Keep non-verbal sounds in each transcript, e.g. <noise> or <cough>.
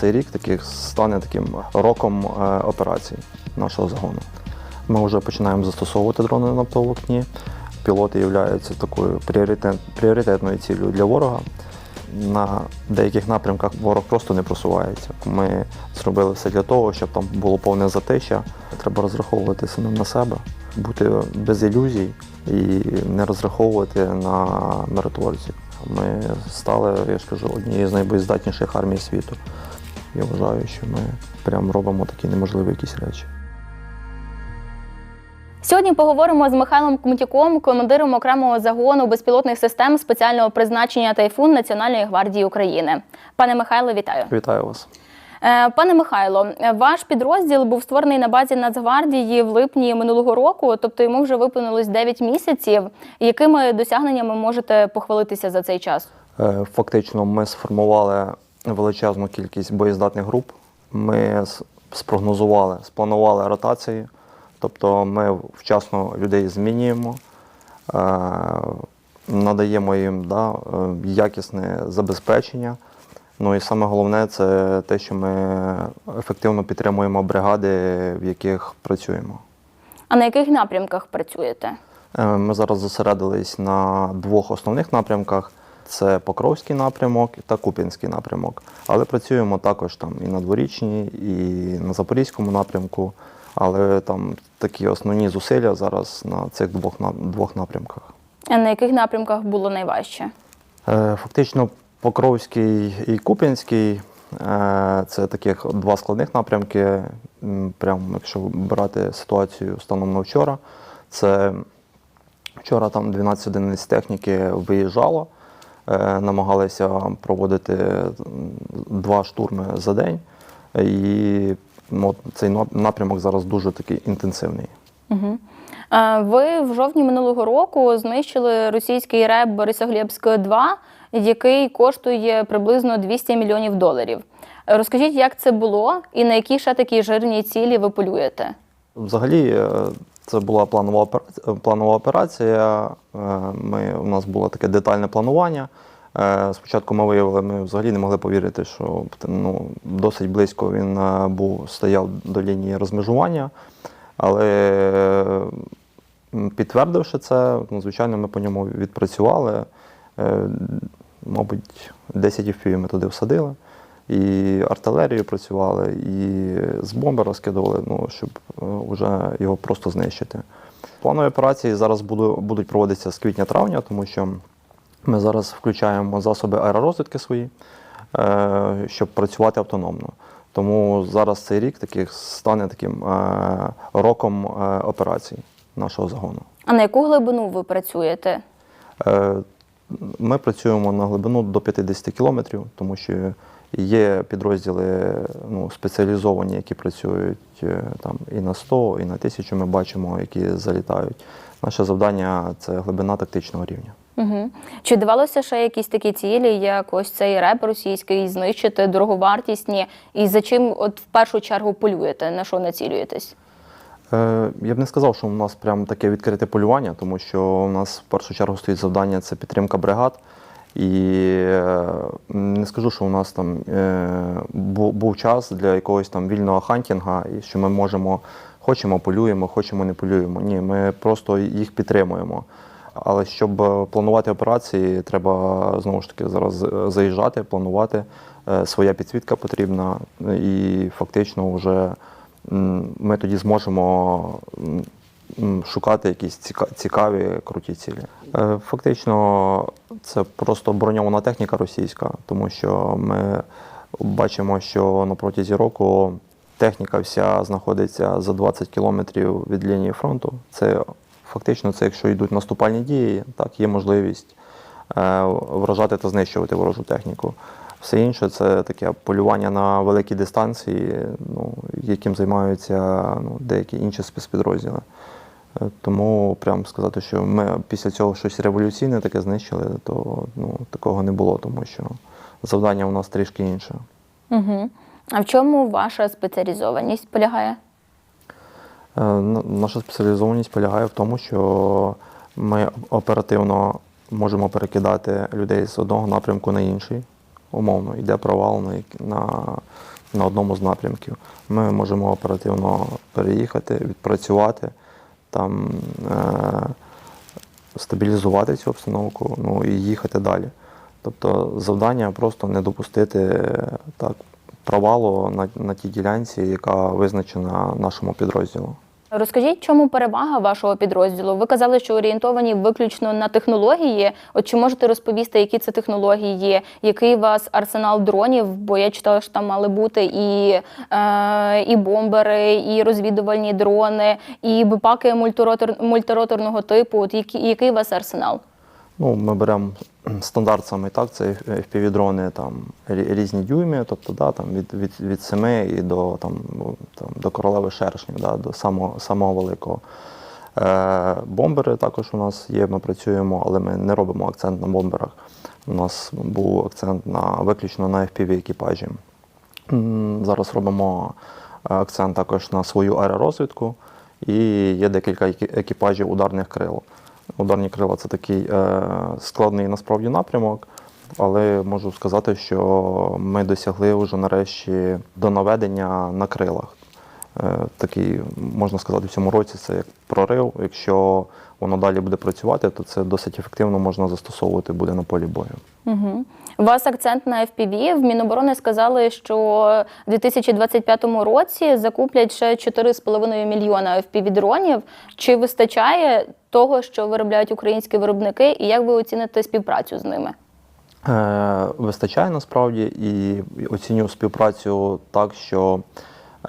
цей рік таких стане таким роком е, операцій нашого загону. Ми вже починаємо застосовувати дрони на оптоволокні. Пілоти являються такою пріоритет, пріоритетною ціллю для ворога. На деяких напрямках ворог просто не просувається. Ми зробили все для того, щоб там було повне затища. Треба розраховувати самим на себе, бути без ілюзій і не розраховувати на миротворців. Ми стали, я ж кажу, однією з найбоєздатніших армій світу. Я вважаю, що ми прям робимо такі неможливі якісь речі. Сьогодні поговоримо з Михайлом Кмутюком, командиром окремого загону безпілотних систем спеціального призначення Тайфун Національної гвардії України. Пане Михайло, вітаю. Вітаю вас. Е, Пане Михайло, ваш підрозділ був створений на базі Нацгвардії в липні минулого року, тобто йому вже виповнилось 9 місяців. Якими досягненнями можете похвалитися за цей час? Е, Фактично, ми сформували величезну кількість боєздатних груп. Ми спрогнозували, спланували ротації, тобто ми вчасно людей змінюємо, е, надаємо їм да, е, якісне забезпечення. Ну і саме головне це те, що ми ефективно підтримуємо бригади, в яких працюємо. А на яких напрямках працюєте? Е, Ми зараз зосередились на двох основних напрямках: це Покровський напрямок та Куп'янський напрямок. Але працюємо також там і на дворічній, і на Запорізькому напрямку. Але там такі основні зусилля зараз на цих двох двох напрямках. А на яких напрямках було найважче? Е, Фактично, Покровський і Куп'янський е, це таких два складних напрямки. М, Прям, якщо брати ситуацію станом на вчора, це вчора там 12 одиниць техніки виїжджало, намагалися проводити два штурми за день. І ну, цей напрямок зараз дуже такий інтенсивний. Угу. Ви в жовтні минулого року знищили російський реб Борисоглєбськ 2 який коштує приблизно 200 мільйонів доларів. Розкажіть, як це було і на які ще такі жирні цілі ви полюєте? Взагалі, е, це була планова операція. Планова операція. Е, Ми, у нас було таке детальне планування. Е, Спочатку ми виявили, ми взагалі не могли повірити, що ну, досить близько він е, був, стояв до лінії розмежування. Але підтвердивши це, ну, звичайно, ми по ньому відпрацювали. Мабуть, 10 FPV ми туди всадили і артилерію працювали, і з бомби розкидували, ну, щоб е, вже його просто знищити. Планові операції зараз будуть проводитися з квітня-травня, тому що ми зараз включаємо засоби аеророзвідки свої, е, щоб працювати автономно. Тому зараз цей рік таких стане таким е, роком е, операцій нашого загону. А на яку глибину ви працюєте? Е, Ми працюємо на глибину до 50 кілометрів, тому що є підрозділи ну, спеціалізовані, які працюють е, там і на 100, і на 1000 ми бачимо, які залітають. Наше завдання це глибина тактичного рівня. Угу. Чи давалося ще якісь такі цілі, як ось цей реп російський, знищити дороговартісні? І за чим от в першу чергу полюєте? На що націлюєтесь? Е, Я б не сказав, що у нас прям таке відкрите полювання, тому що у нас в першу чергу стоїть завдання це підтримка бригад. І е, не скажу, що у нас там е, був час для якогось там вільного хантінга, і що ми можемо, хочемо, полюємо, хочемо, не полюємо. Ні, ми просто їх підтримуємо. Але щоб е, планувати операції, треба знову ж таки зараз заїжджати, планувати. Своя підсвітка потрібна, і фактично вже ми тоді зможемо шукати якісь цікаві, круті цілі. Е, Фактично, це просто броньована техніка російська, тому що ми бачимо, що на протязі року техніка вся знаходиться за 20 кілометрів від лінії фронту. Це фактично, це якщо йдуть наступальні дії, так є можливість е, вражати та знищувати ворожу техніку. Все інше це таке полювання на великі дистанції, ну, яким займаються ну, деякі інші спецпідрозділи. Е, Тому прям сказати, що ми після цього щось революційне таке знищили, то ну, такого не було, тому що завдання у нас трішки інше. Угу. А в чому ваша спеціалізованість полягає? Е, Наша спеціалізованість полягає в тому, що ми оперативно можемо перекидати людей з одного напрямку на інший. умовно, йде провал на, на, на одному з напрямків. Ми можемо оперативно переїхати, відпрацювати, там, е, стабілізувати цю обстановку ну, і їхати далі. Тобто завдання просто не допустити так, провалу на, на тій ділянці, яка визначена нашому підрозділу. Розкажіть, чому перевага вашого підрозділу? Ви казали, що орієнтовані виключно на технології. От чи можете розповісти, які це технології є? Який у вас арсенал дронів? Бо я читала, що там мали бути і, е, і бомбери, і розвідувальні дрони, і бипаки мультиротор, мультироторного типу. От який, який у вас арсенал? Ну, ми беремо стандарт саме так, це FPV-дрони там різні дюйми, тобто да, там, від, від, від 7 і до, там, ну, там, до королеви шершнів, да, до самого, самого великого. Е, бомбери також у нас є, ми працюємо, але ми не робимо акцент на бомберах. У нас був акцент на, виключно на FPV-екіпажі. Зараз робимо е, акцент також на свою аеророзвідку і є декілька екіпажів ударних крил. Ударні крила це такий е, складний насправді напрямок, але можу сказати, що ми досягли вже нарешті до наведення на крилах. Е, такий, можна сказати, в цьому році це як прорив. Якщо воно далі буде працювати, то це досить ефективно можна застосовувати буде на полі бою. Угу. У вас акцент на FPV. В Міноборони сказали, що в 2025 році закуплять ще 4,5 мільйона FPV-дронів. Чи вистачає того, що виробляють українські виробники, і як ви оціните співпрацю з ними? Е, вистачає насправді і оцінюю співпрацю так, що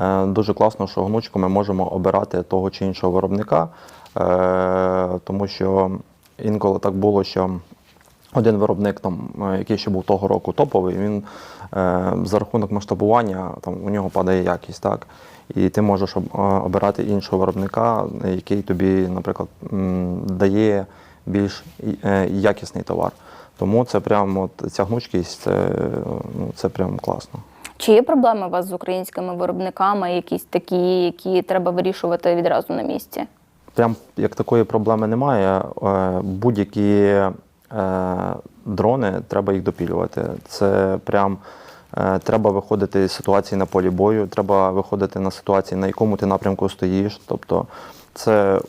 е, дуже класно, що гнучко ми можемо обирати того чи іншого виробника, е, тому що інколи так було, що один виробник, там, е, який ще був того року топовий, він е, за рахунок масштабування там, у нього падає якість. Так? І ти можеш е, обирати іншого виробника, який тобі, наприклад, дає більш е, якісний товар. Тому це прямо от, ця гнучкість, це, ну, це прям класно. Чи є проблеми у вас з українськими виробниками, якісь такі, які треба вирішувати відразу на місці? Прям як такої проблеми немає. Будь-які дрони треба їх допілювати. Це прям е, треба виходити з ситуації на полі бою, треба виходити на ситуації, на якому ти напрямку стоїш. Тобто це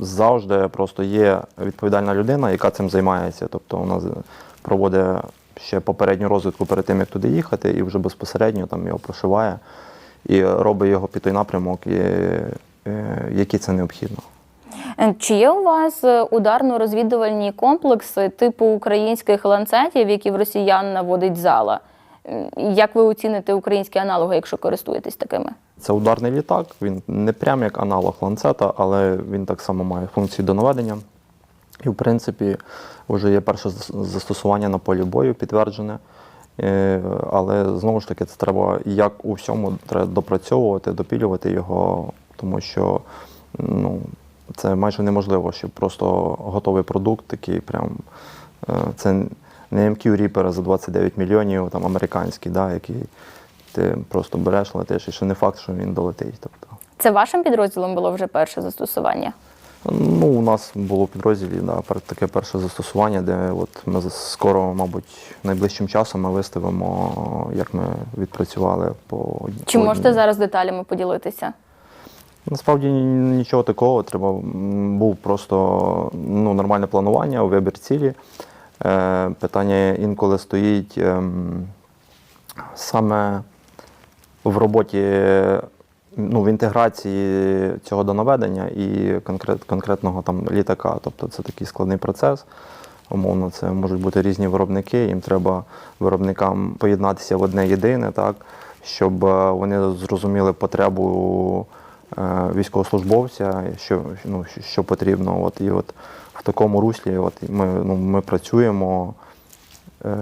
завжди просто є відповідальна людина, яка цим займається. Тобто вона проводить ще попередню розвідку перед тим, як туди їхати, і вже безпосередньо там його прошиває і робить його під той напрямок, е, який це необхідно. Е, Чи є у вас е, ударно-розвідувальні комплекси типу українських ланцетів, які в росіян наводить зала? Як ви оціните українські аналоги, якщо користуєтесь такими? Це ударний літак, він не прям як аналог ланцета, але він так само має функції до наведення. І, в принципі, вже є перше застосування на полі бою підтверджене. Е, Але знову ж таки, це треба, як у всьому, треба допрацьовувати, допілювати його, тому що ну, це майже неможливо, щоб просто готовий продукт, такий прям. е, Це не MQ Reaper за 29 мільйонів, там американський, да, який ти просто береш, летиш, і ще не факт, що він долетить. Тобто, Це вашим підрозділом було вже перше застосування? ну, у нас було в підрозділі да, таке перше застосування, де от ми скоро, мабуть, найближчим часом ми виставимо, як ми відпрацювали по Чи по можете зараз деталями поділитися? Насправді нічого такого. Треба був просто ну, нормальне планування, вибір цілі. Е, питання інколи стоїть ем, саме в роботі, ну, в інтеграції цього до наведення і конкрет, конкретного там літака. Тобто це такий складний процес. Умовно, це можуть бути різні виробники, їм треба виробникам поєднатися в одне єдине, так, щоб е, вони зрозуміли потребу е, військовослужбовця, що, ну, що- що потрібно. От, і от в такому руслі от, ми, ну, ми працюємо. Е,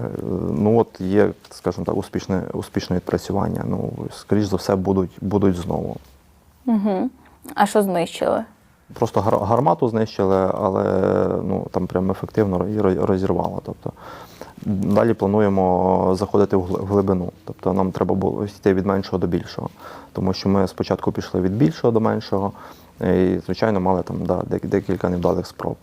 Ну от є, скажімо так, успішне, успішне відпрацювання. Ну, скоріш за все, будуть, будуть знову. Угу. А що знищили? Просто гармату знищили, але ну, там прям ефективно і розірвало. Тобто, далі плануємо заходити в глибину. Тобто нам треба було йти від меншого до більшого. Тому що ми спочатку пішли від більшого до меншого, і, звичайно, мали там да, декілька невдалих спроб.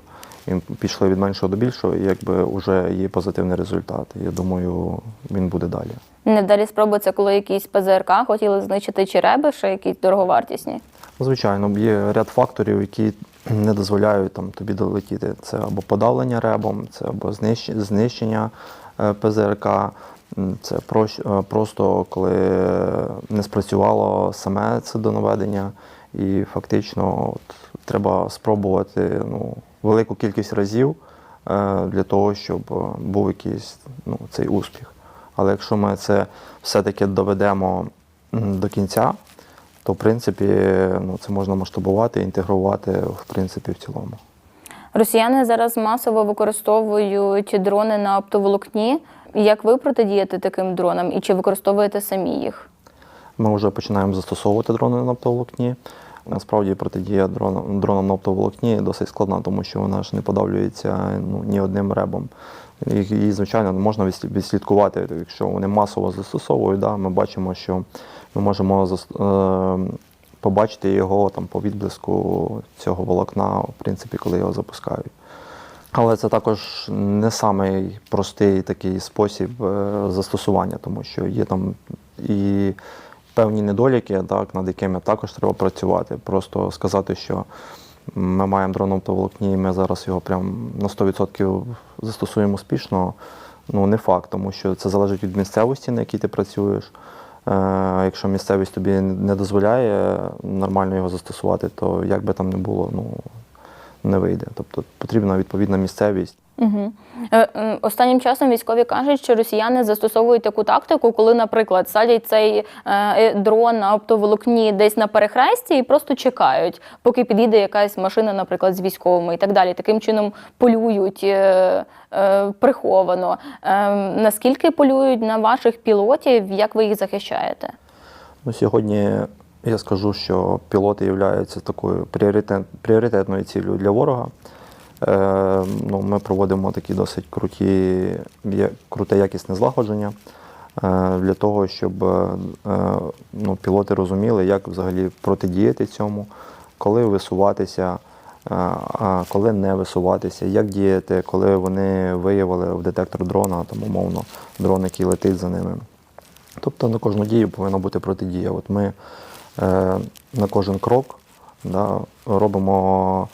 і пішли від меншого до більшого, і якби вже є позитивний результат. Я думаю, він буде далі. Невдалі спроби це коли якісь ПЗРК хотіли знищити череби, ще якісь дороговартісні. Звичайно, є ряд факторів, які <clears throat> не дозволяють там тобі долетіти. Це або подавлення ребом, це або знищ- знищення е, ПЗРК. Це е, просто коли не спрацювало саме це донаведення, і фактично от, треба спробувати ну, велику кількість разів е, для того, щоб був якийсь ну, цей успіх. Але якщо ми це все-таки доведемо до кінця, то в принципі ну, це можна масштабувати, інтегрувати в принципі в цілому. Росіяни зараз масово використовують дрони на оптоволокні. Як ви протидієте таким дронам і чи використовуєте самі їх? Ми вже починаємо застосовувати дрони на оптоволокні. Насправді протидія дронам, дронам на оптоволокні досить складна, тому що вона ж не подавлюється ну, ні одним ребом. І, і, звичайно, можна відслідкувати, якщо вони масово застосовують, да, ми бачимо, що ми можемо е, побачити його там, по відблиску цього волокна, в принципі, коли його запускають. Але це також не самий простий такий спосіб е, застосування, тому що є там і певні недоліки, так, над якими також треба працювати. Просто сказати, що ми маємо дрон оптоволокні, і ми зараз його прям на 100% застосуємо успішно, ну не факт, тому що це залежить від місцевості, на якій ти працюєш. Е, якщо місцевість тобі не дозволяє нормально його застосувати, то як би там не було, ну не вийде. Тобто потрібна відповідна місцевість. Угу. Останнім часом військові кажуть, що росіяни застосовують таку тактику, коли, наприклад, садять цей е, е, дрон на оптоволокні десь на перехресті і просто чекають, поки підійде якась машина, наприклад, з військовими і так далі. Таким чином полюють приховано. Наскільки полюють на ваших пілотів, як ви їх захищаєте? Ну, сьогодні я скажу, що пілоти являються такою пріоритет, пріоритетною цілею для ворога. Е, ну, ми проводимо такі досить круті, круте якісне злагодження е, для того, щоб е, ну, пілоти розуміли, як взагалі протидіяти цьому, коли висуватися, коли не висуватися, як діяти, коли вони виявили в детектор дрона, там, умовно, дрон, який летить за ними. Тобто на кожну дію повинна бути протидія. От ми на кожен крок да, робимо,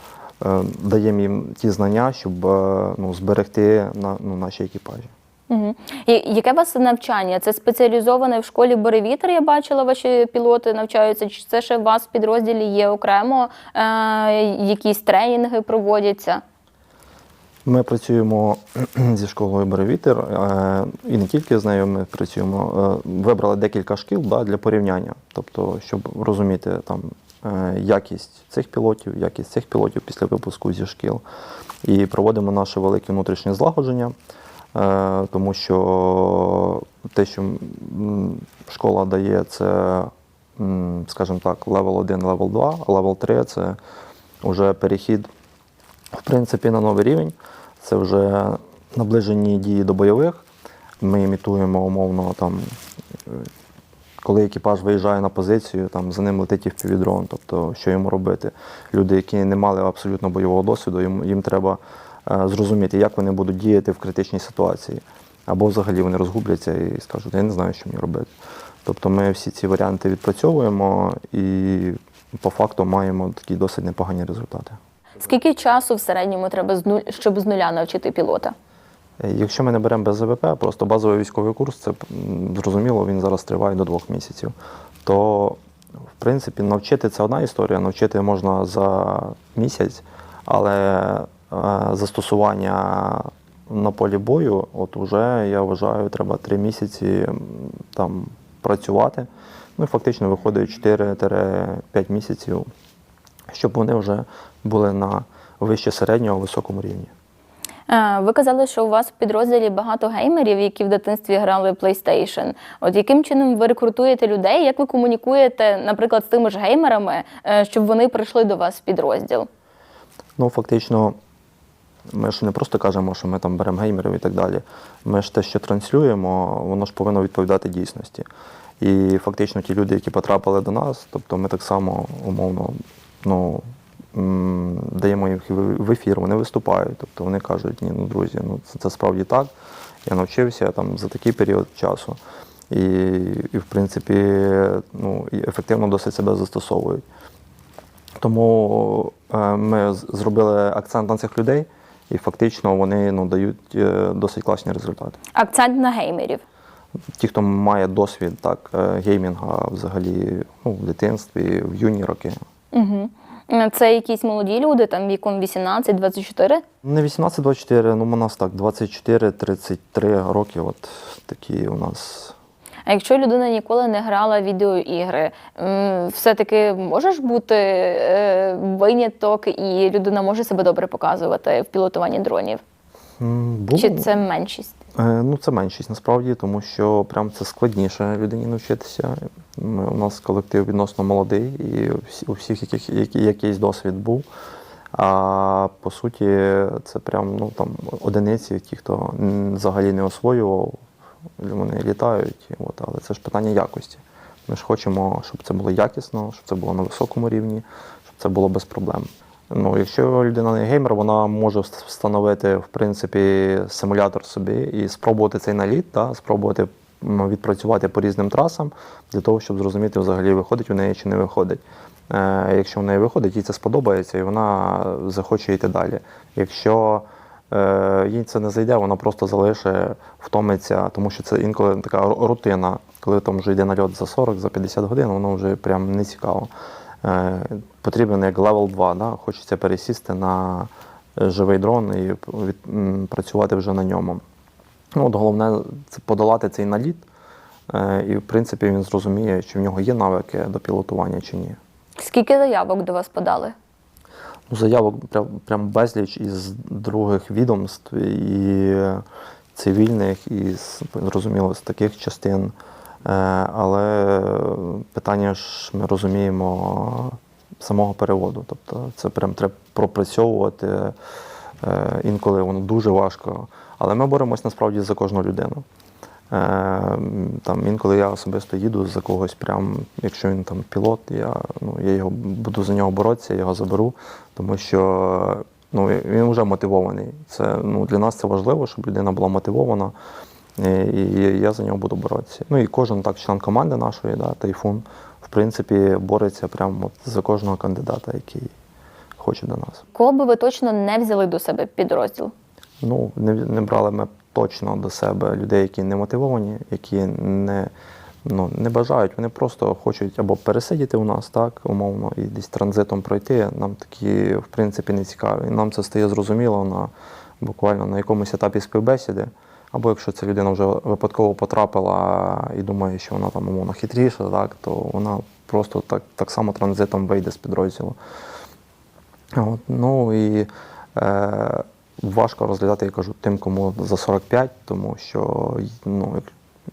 даємо їм ті знання, щоб е, ну, зберегти на, ну, наші екіпажі. Угу. І яке у вас навчання? Це спеціалізоване в школі Боревітер, я бачила, ваші пілоти навчаються. Чи це ще у вас в підрозділі є окремо, е, якісь тренінги проводяться? Ми працюємо <clears throat> зі школою Беревітер, е, і не тільки з нею ми працюємо. Е, Вибрали декілька шкіл да, для порівняння, тобто, щоб розуміти там е, якість цих пілотів, якість цих пілотів після випуску зі шкіл. І проводимо наше велике внутрішнє злагодження, е, тому що те, що школа дає, це, скажімо так, левел 1, левел 2, а левел 3 це вже перехід в принципі, на новий рівень. Це вже наближені дії до бойових. Ми імітуємо умовно там, е, коли екіпаж виїжджає на позицію, там за ним летить впівдрон. Тобто, що йому робити? Люди, які не мали абсолютно бойового досвіду, їм, їм треба е, зрозуміти, як вони будуть діяти в критичній ситуації. Або взагалі вони розгубляться і скажуть, я не знаю, що мені робити. Тобто ми всі ці варіанти відпрацьовуємо і по факту маємо такі досить непогані результати. Скільки часу в середньому треба з нуль, щоб з нуля навчити пілота? Якщо ми не беремо без ЗВП, просто базовий військовий курс, це зрозуміло, він зараз триває до двох місяців. То, в принципі, навчити це одна історія, навчити можна за місяць, але е, застосування на полі бою, от уже я вважаю, треба три місяці там працювати. Ну і фактично виходить 4-5 місяців, щоб вони вже були на вище середнього високому рівні. Е, Ви казали, що у вас в підрозділі багато геймерів, які в дитинстві грали PlayStation. От яким чином ви рекрутуєте людей? Як ви комунікуєте, наприклад, з тими ж геймерами, е, щоб вони прийшли до вас в підрозділ? Ну, фактично, ми ж не просто кажемо, що ми там беремо геймерів і так далі. Ми ж те, що транслюємо, воно ж повинно відповідати дійсності. І фактично ті люди, які потрапили до нас, тобто ми так само умовно ну, даємо їх в ефір, вони виступають. Тобто вони кажуть, ні, ну друзі, ну це, це справді так. Я навчився там за такий період часу. І, і в принципі, ну, і ефективно досить себе застосовують. Тому е, ми зробили акцент на цих людей, і фактично вони ну, дають е, досить класні результати. Акцент на геймерів. Ті, хто має досвід так, е, геймінга взагалі ну, в дитинстві, в юні роки. Угу. Це якісь молоді люди, там віком 18-24. Не 18-24, ну у нас так, 24-33 роки. От такі у нас. А якщо людина ніколи не грала в відеоігри, все-таки може ж бути е, виняток, і людина може себе добре показувати в пілотуванні дронів? Було, Чи це меншість? Е, Ну, це меншість насправді, тому що прям це складніше людині навчитися. Ми, у нас колектив відносно молодий, і у всіх яких, які, якийсь досвід був. А по суті, це прям ну, там, одиниці, ті, хто взагалі не освоював, вони літають. От, але це ж питання якості. Ми ж хочемо, щоб це було якісно, щоб це було на високому рівні, щоб це було без проблем. Ну, якщо людина не геймер, вона може встановити в принципі симулятор собі і спробувати цей наліт, та, спробувати відпрацювати по різним трасам для того, щоб зрозуміти, взагалі виходить у неї чи не виходить. Е, якщо в неї виходить, їй це сподобається, і вона захоче йти далі. Якщо е, їй це не зайде, вона просто залишить, втомиться, тому що це інколи така рутина, коли там вже йде нальот за 40, за 50 годин, воно вже прям не цікаво. Е, потрібен як левел 2, да? хочеться пересісти на е, живий дрон і працювати вже на ньому. Ну, от головне це подолати цей наліт, е, і в принципі він зрозуміє, чи в нього є навики до пілотування чи ні. Скільки заявок до вас подали? Ну, заявок прям, прям безліч із других відомств і цивільних, і зрозуміло, з таких частин. Е, Але питання ж ми розуміємо самого переводу. Тобто це прям треба пропрацьовувати. Е, Інколи воно дуже важко. Але ми боремось насправді за кожну людину. Е, Там інколи я особисто їду за когось, прям, якщо він там пілот, я, ну, я його буду за нього боротися, я його заберу, тому що ну, він вже мотивований. Це, ну, для нас це важливо, щоб людина була мотивована, і, я за нього буду боротися. Ну і кожен так, член команди нашої, да, Тайфун, в принципі, бореться прямо от за кожного кандидата, який хоче до нас. Кого би ви точно не взяли до себе підрозділ? Ну, не, не брали ми точно до себе людей, які не мотивовані, які не, ну, не бажають. Вони просто хочуть або пересидіти у нас, так, умовно, і десь транзитом пройти. Нам такі, в принципі, не цікаві. І нам це стає зрозуміло на буквально на якомусь етапі співбесіди. Або якщо ця людина вже випадково потрапила і думає, що вона там умовно хитріша, так, то вона просто так, так само транзитом вийде з підрозділу. От, ну і е, важко розглядати, я кажу, тим, кому за 45, тому що ну,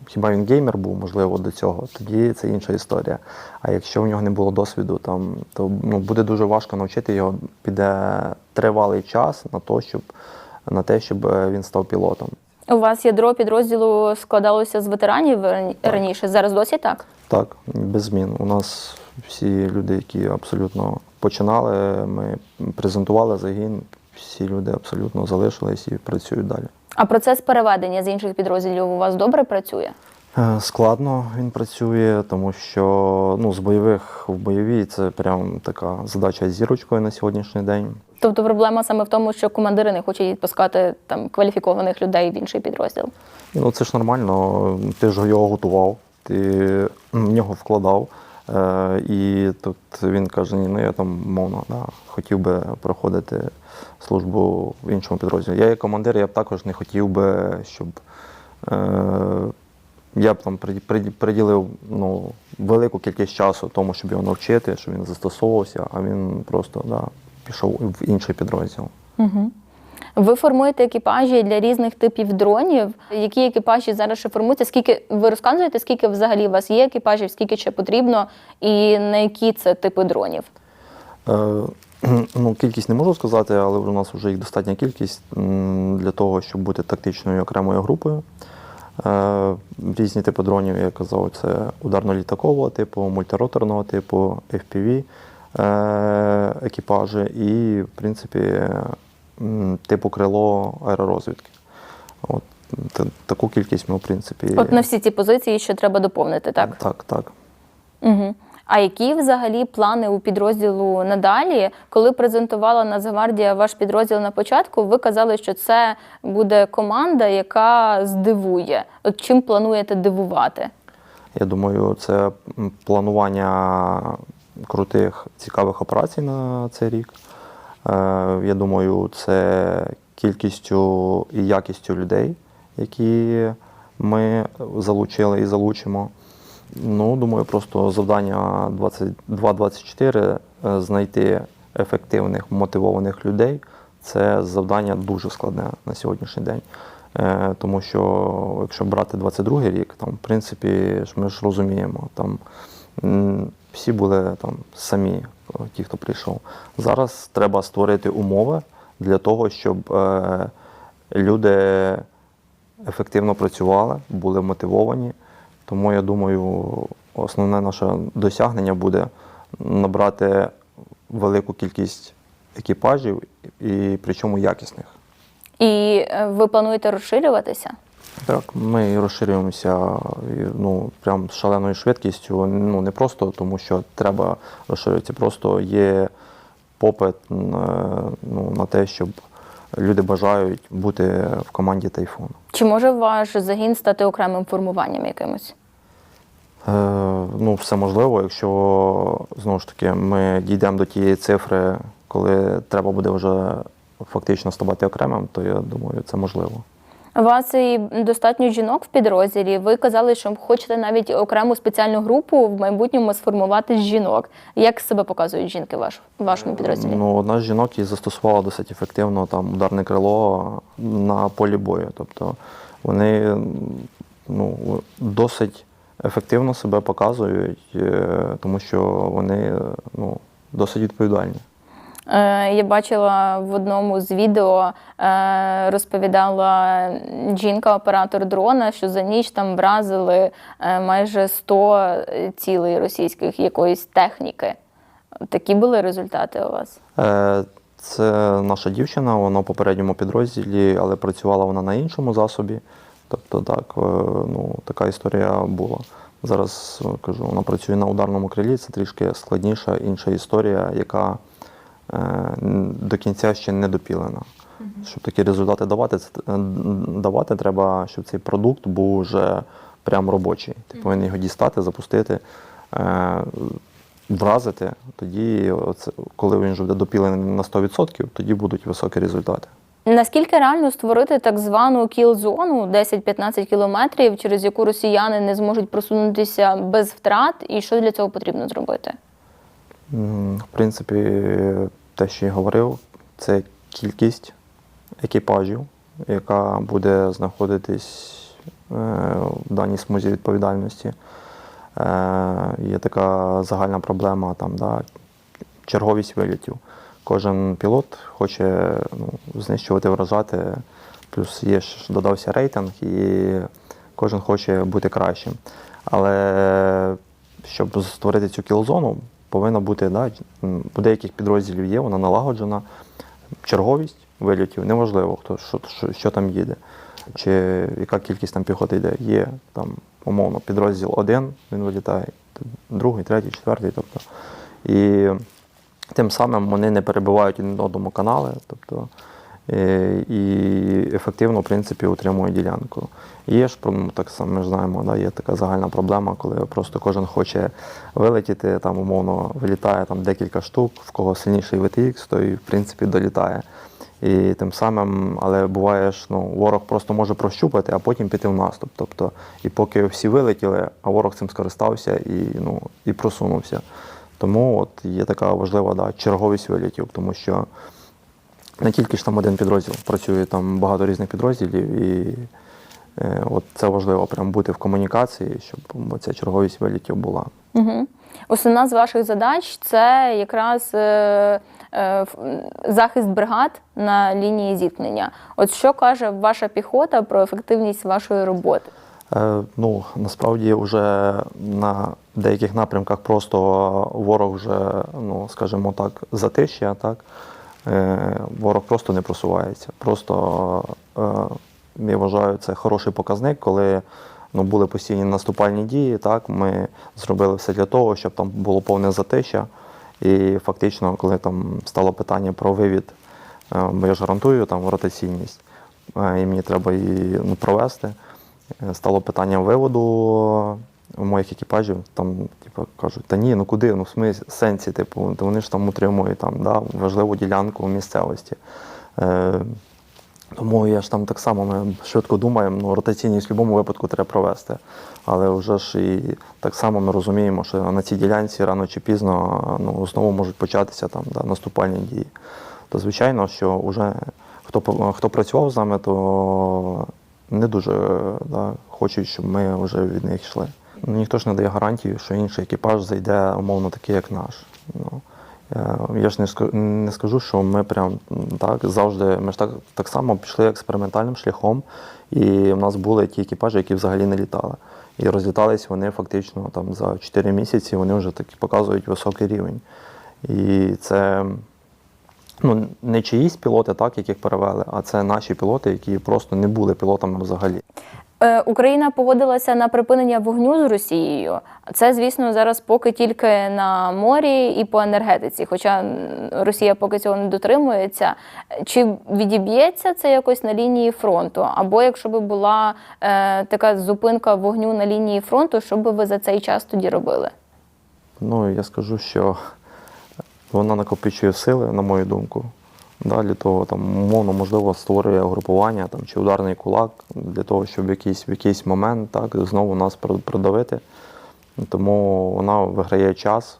хіба він геймер був, можливо, до цього, тоді це інша історія. А якщо в нього не було досвіду, там, то ну, буде дуже важко навчити його, піде тривалий час на, то, щоб, на те, щоб е, він став пілотом. У вас ядро підрозділу складалося з ветеранів рані- раніше. Зараз досі так? Так, без змін. У нас всі люди, які абсолютно починали, ми презентували загін, всі люди абсолютно залишились і працюють далі. А процес переведення з інших підрозділів у вас добре працює? Е, Складно він працює, тому що ну, з бойових в бойові це прям така задача з зірочкою на сьогоднішній день. Тобто проблема саме в тому, що командири не хочуть відпускати там кваліфікованих людей в інший підрозділ. Ну, це ж нормально, ти ж його готував, ти в нього вкладав. Е, і тут він каже: ні, ну я там мовно да, хотів би проходити службу в іншому підрозділі. Я як командир, я б також не хотів би, щоб е, я б там приді- приді- приділив ну, велику кількість часу тому, щоб його навчити, щоб він застосовувався, а він просто да, пішов в інший підрозділ. Угу. Ви формуєте екіпажі для різних типів дронів. Які екіпажі зараз ще формуються? Скільки ви розказуєте, скільки взагалі у вас є екіпажів, скільки ще потрібно, і на які це типи дронів? Е, <clears throat> Ну, кількість не можу сказати, але у нас вже їх достатня кількість для того, щоб бути тактичною окремою групою. Е, Різні типи дронів, я казав, це ударно-літакового типу, мультироторного типу, FPV, екіпажі і, в принципі, типу крило аеророзвідки. От, таку кількість ми, в принципі. От на всі ці позиції ще треба доповнити, так? Так, так. Угу. А які взагалі плани у підрозділу надалі? Коли презентувала Нацгвардія ваш підрозділ на початку, ви казали, що це буде команда, яка здивує. От чим плануєте дивувати? Я думаю, це планування крутих, цікавих операцій на цей рік. Е, Я думаю, це кількістю і якістю людей, які ми залучили і залучимо. Ну, думаю, просто завдання 22-24 е, знайти ефективних, мотивованих людей. Це завдання дуже складне на сьогоднішній день. Е, Тому що якщо брати 22-й рік, там, в принципі, ми ж розуміємо, там всі були там самі, е, ті, хто прийшов. Зараз треба створити умови для того, щоб е, люди ефективно працювали, були мотивовані. Тому я думаю, основне наше досягнення буде набрати велику кількість екіпажів, і причому якісних. І е, ви плануєте розширюватися? Так, ми розширюємося ну, прям з шаленою швидкістю. Ну, не просто тому, що треба розширюватися, просто є попит е, ну, на те, щоб люди бажають бути в команді Тайфун. Чи може ваш загін стати окремим формуванням якимось? Е, ну, все можливо, якщо знову ж таки ми дійдемо до тієї цифри, коли треба буде вже фактично ставати окремим, то я думаю, це можливо. У вас і достатньо жінок в підрозділі. Ви казали, що хочете навіть окрему спеціальну групу в майбутньому сформувати з жінок. Як себе показують жінки ваш, в вашому підрозділі? Ну, одна з жінок і застосувала досить ефективно там ударне крило на полі бою. Тобто вони ну, досить ефективно себе показують, е, тому що вони ну, досить відповідальні. Е, Я бачила в одному з відео, е, розповідала жінка-оператор дрона, що за ніч там вразили е, майже 100 цілей російських якоїсь техніки. Такі були результати у вас? Це наша дівчина, вона в попередньому підрозділі, але працювала вона на іншому засобі. Тобто, так, ну, така історія була. Зараз кажу, вона працює на ударному крилі, це трішки складніша інша історія, яка до кінця ще не допілена. Щоб такі результати давати, е, давати, треба, щоб цей продукт був вже прям робочий. Ти повинен його дістати, запустити. Е, вразити, тоді, коли він вже буде допілений на 100%, тоді будуть високі результати. Наскільки реально створити так звану кіл-зону 10-15 кілометрів, через яку росіяни не зможуть просунутися без втрат, і що для цього потрібно зробити? В принципі, те, що я говорив, це кількість екіпажів, яка буде знаходитись е, в даній смузі відповідальності. Е, Є така загальна проблема, там, да, черговість вилітів. Кожен пілот хоче ну, знищувати, вражати, плюс є ж додався рейтинг, і кожен хоче бути кращим. Але щоб створити цю кілзону, повинна бути, да, у деяких підрозділів є, вона налагоджена. Черговість вилітів, неважливо, хто що, що, що там їде, чи яка кількість там піхоти йде. Є там, умовно, підрозділ один, він вилітає, другий, третій, четвертий. Тобто. І тим самим вони не перебувають один одному канали, тобто, і ефективно, в принципі, утримують ділянку. Є ж ну, так само, ми знаємо, да, є така загальна проблема, коли просто кожен хоче вилетіти, там, умовно, вилітає там, декілька штук, в кого сильніший VTX, то і в принципі долітає. І тим самим, але буває ж, ну, ворог просто може прощупати, а потім піти в наступ. Тобто, і поки всі вилетіли, а ворог цим скористався і, ну, і просунувся. Тому от є така важлива да, черговість вилітів, тому що не тільки ж там один підрозділ, працює там багато різних підрозділів, і е, от це важливо прям бути в комунікації, щоб ця черговість вилітів була. Угу. Основна з ваших задач це якраз е, е, захист бригад на лінії зіткнення. От що каже ваша піхота про ефективність вашої роботи? Е, ну, насправді вже на деяких напрямках просто ворог вже, ну скажімо так, затища, так ворог просто не просувається. Просто е, я вважаю, це хороший показник, коли ну, були постійні наступальні дії. Так, ми зробили все для того, щоб там було повне затища. І фактично, коли там стало питання про вивід, е, бо я ж гарантую там ротаційність, е, і мені треба її ну, провести. Е, Стало питання виводу моїх екіпажів. Там, типу, кажуть, та ні, ну куди? Ну в смислі, сенсі, типу, вони ж там утримують там, да, важливу ділянку місцевості. Е, тому я ж там так само ми швидко думаємо, ну, ротаційність в будь-якому випадку треба провести. Але вже ж і так само ми розуміємо, що на цій ділянці рано чи пізно ну, знову можуть початися там, да, наступальні дії. То звичайно, що вже хто, хто працював з нами, то не дуже да, хочуть, щоб ми вже від них йшли. Ну, ніхто ж не дає гарантії, що інший екіпаж зайде умовно такий, як наш. Ну, е, я ж не скажу, що ми прям так завжди. Ми ж так, так само пішли експериментальним шляхом, і в нас були ті екіпажі, які взагалі не літали. І розлітались вони фактично там за 4 місяці, вони вже таки показують високий рівень. І це ну, не чиїсь пілоти, так, яких перевели, а це наші пілоти, які просто не були пілотами взагалі. Е, Україна погодилася на припинення вогню з Росією. Це, звісно, зараз поки тільки на морі і по енергетиці, хоча Росія поки цього не дотримується. Чи відіб'ється це якось на лінії фронту? Або якщо б була е, така зупинка вогню на лінії фронту, що би ви за цей час тоді робили? Ну, я скажу, що вона накопичує сили, на мою думку. Да, для того, там, умовно, можливо, створює групування там, чи ударний кулак для того, щоб в якийсь, в якийсь момент так, знову нас продавити. Тому вона виграє час.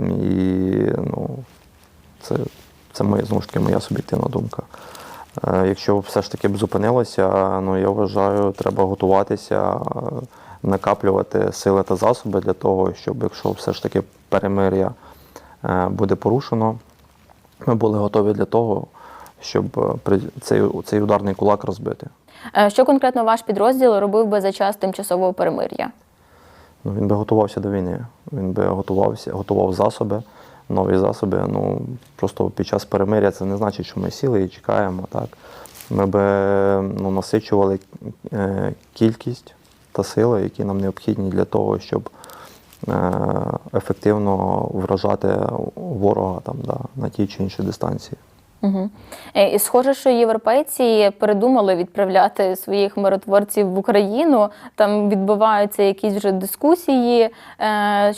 І ну, це, це моя, знову ж таки моя суб'єктивна думка. Е, Якщо все ж таки б зупинилося, ну я вважаю, треба готуватися, е, накаплювати сили та засоби для того, щоб якщо все ж таки перемир'я е, буде порушено, ми були готові для того, щоб е, цей, цей ударний кулак розбити. Е, Що конкретно ваш підрозділ робив би за час тимчасового перемир'я? Ну, він би готувався до війни. Він би готувався, готував засоби, нові засоби. Ну просто під час перемиря це не значить, що ми сіли і чекаємо. Так ми би ну, насичували е, кількість та сили, які нам необхідні для того, щоб ефективно вражати ворога там, да, на тій чи іншій дистанції. Угу. І схоже, що європейці передумали відправляти своїх миротворців в Україну. Там відбуваються якісь вже дискусії, е,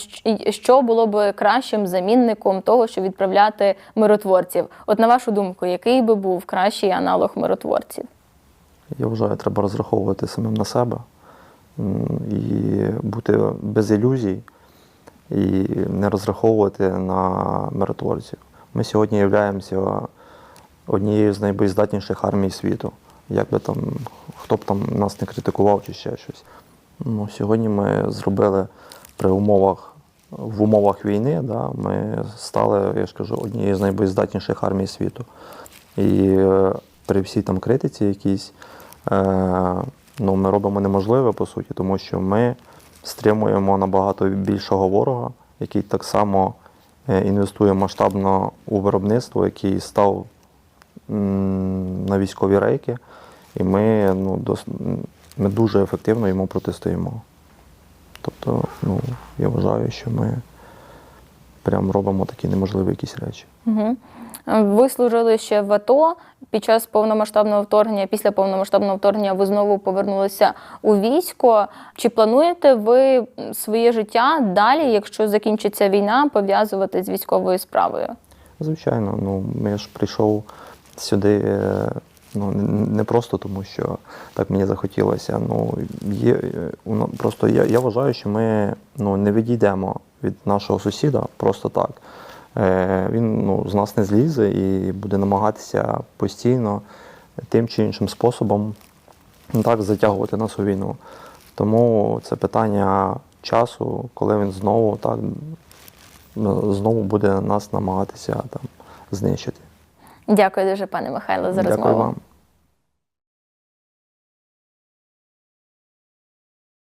що було б кращим замінником того, щоб відправляти миротворців. От на вашу думку, який би був кращий аналог миротворців? Я вважаю, треба розраховувати самим на себе і бути без ілюзій, і не розраховувати на миротворців. Ми сьогодні являємося однією з найбоєздатніших армій світу. Як би там, хто б там нас не критикував чи ще щось. Ну, сьогодні ми зробили при умовах, в умовах війни, да, ми стали, я ж кажу, однією з найбоєздатніших армій світу. І е, при всій там критиці якійсь, е, ну, ми робимо неможливе, по суті, тому що ми стримуємо набагато більшого ворога, який так само е, інвестує масштабно у виробництво, який став на військові рейки, і ми, ну, дос, ми дуже ефективно йому протистоїмо. Тобто, ну, я вважаю, що ми прям робимо такі неможливі якісь речі. Угу. Ви служили ще в АТО під час повномасштабного вторгнення. Після повномасштабного вторгнення ви знову повернулися у військо. Чи плануєте ви своє життя далі, якщо закінчиться війна, пов'язувати з військовою справою? Звичайно, ну я ж прийшов сюди е, ну, не- просто тому, що так мені захотілося. Ну, є, е, просто я, я вважаю, що ми ну, не відійдемо від нашого сусіда просто так. Е, він ну, з нас не злізе і буде намагатися постійно тим чи іншим способом ну, так, затягувати нас у війну. Тому це питання часу, коли він знову так ну, знову буде нас намагатися там знищити. Дякую дуже, пане Михайло, за Дякую розмову. вам.